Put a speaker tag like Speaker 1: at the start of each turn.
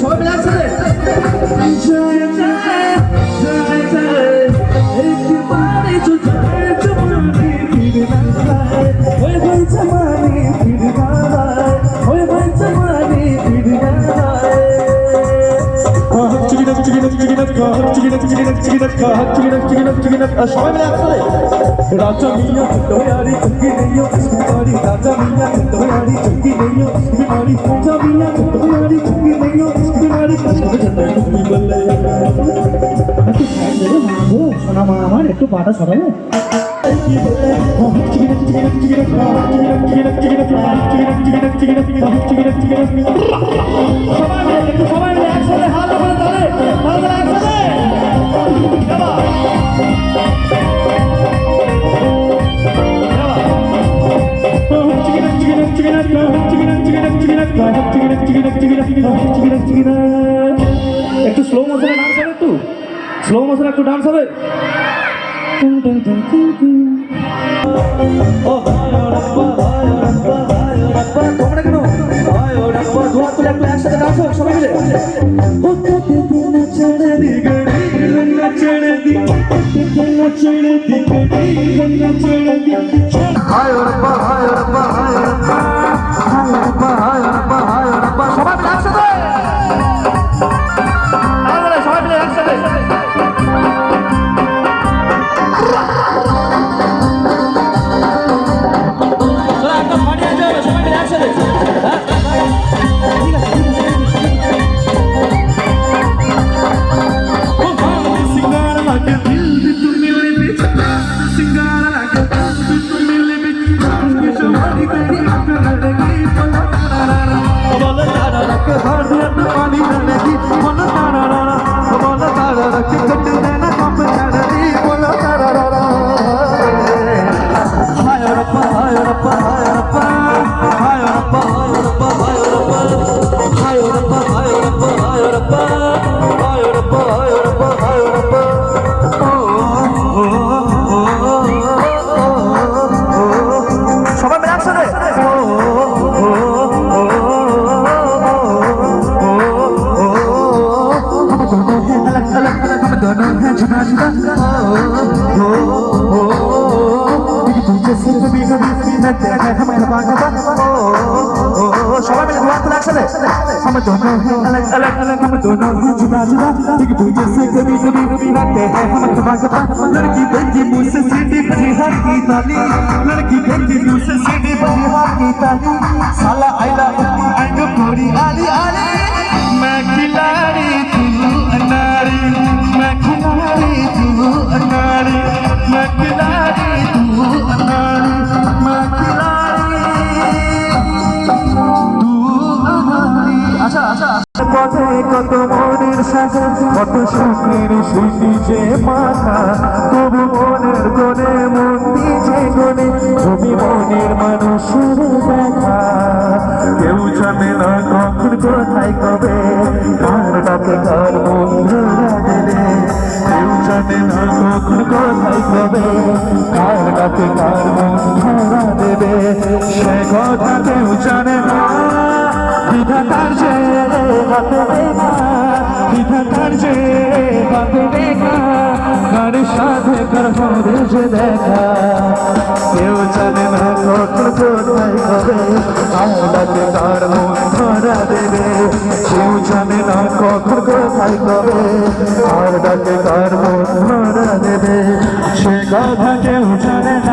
Speaker 1: সবাই মিলে একসাথে? সবাই মিলে একসাথে? রাজা মিয়া দয়ারি চুকি নেইও বিমারি রাজা মিয়া দয়ারি চুকি নেইও বিমারি রাজা মিয়া দয়ারি চুকি নেইও বিমারি কাছে চলে তুমি বললে
Speaker 2: সোনা মা আমার একটু পাটা সরাবে
Speaker 1: সবাই একটু স্লো মোশনে ডান্স হবে একটু? স্লো মোশনে একটু ডান্স হবে? তোমরা কেন? দু হাত তুলে একটু একসাথে ডান্স হোক সবাই মিলে। হায় ওর বা হায় ওর বা হায় ডাক হল कभी मिलते हैं हम दबा दबा সবাই মিলে দুয়ার তুলে একসাথে हम दोनों हैं अलग अलग अलग हम दोनों हैं जुदा जुदा एक दूजे से कभी कभी कभी रहते हैं हम दबा दबा लड़की देखी मुंह से सीधी बजी हाथ की ताली लड़की देखी मुंह से পথে কত মনের সাজা, কত স্বপ্নের স্মৃতি যে মাথা তবু মনের কোণে মন দিছে কোণে, তুমি মনের মানুষের দেখা। কেউ জানে না কখন কোথায় কবে, কার ডাকে কার মন ধরা দেবে। কেউ জানে না কখন কোথায় কবে, কার ডাকে কার মন ধরা দেবে। সে কথা কেউ জানে না, বিধাতার যে হাতে দেখা বিধাতার যে হাতে দেখা কার সাথে কার হবে যে দেখা কেউ জানে না কখন কোথায় হবে আল্লাহকে না ডাকে কার মন ধরা দেবে সে কথা কেউ জানে না